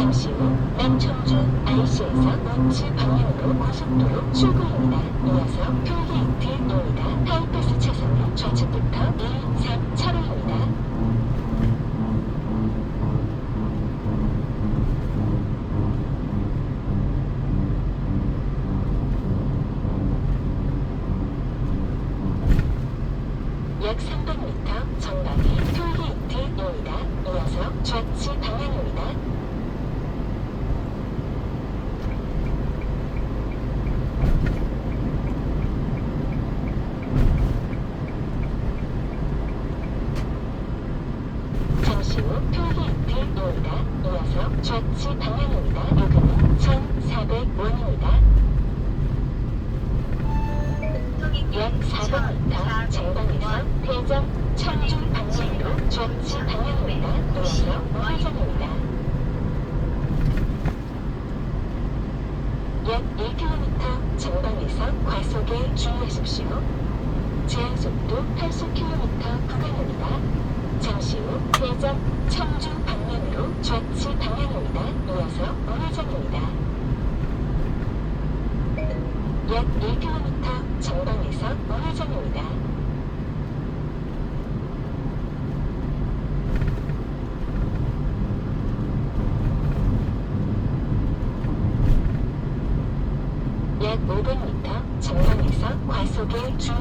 잠시 후 남청주 IC에서 우측 방향으로 고속도로 출구입니다. 이어서 톨게이트입니다. 하이패스 차선은 좌측부터 1, 3 차로입니다. 약 300m 전방에 톨게이트입니다. 이어서 좌측 방향입니다. 잠시 후 톨게이트입니다. 이어서 좌측 방향입니다. 요금은 1,400원입니다. 약 400m 전방에서 대전 청주 방향으로 좌측 방향입니다. 이어서 우회전입니다. 약 1km 전방에서 과속에 주의하십시오. 제한 속도 80km 구간입니다. 잠시 후 대전 청주 방면으로 좌측 방향입니다. 이어서 우회전입니다. 약 1km 전방에서 우회전입니다. 약 500m 전방에서 과속에 주의하십시오.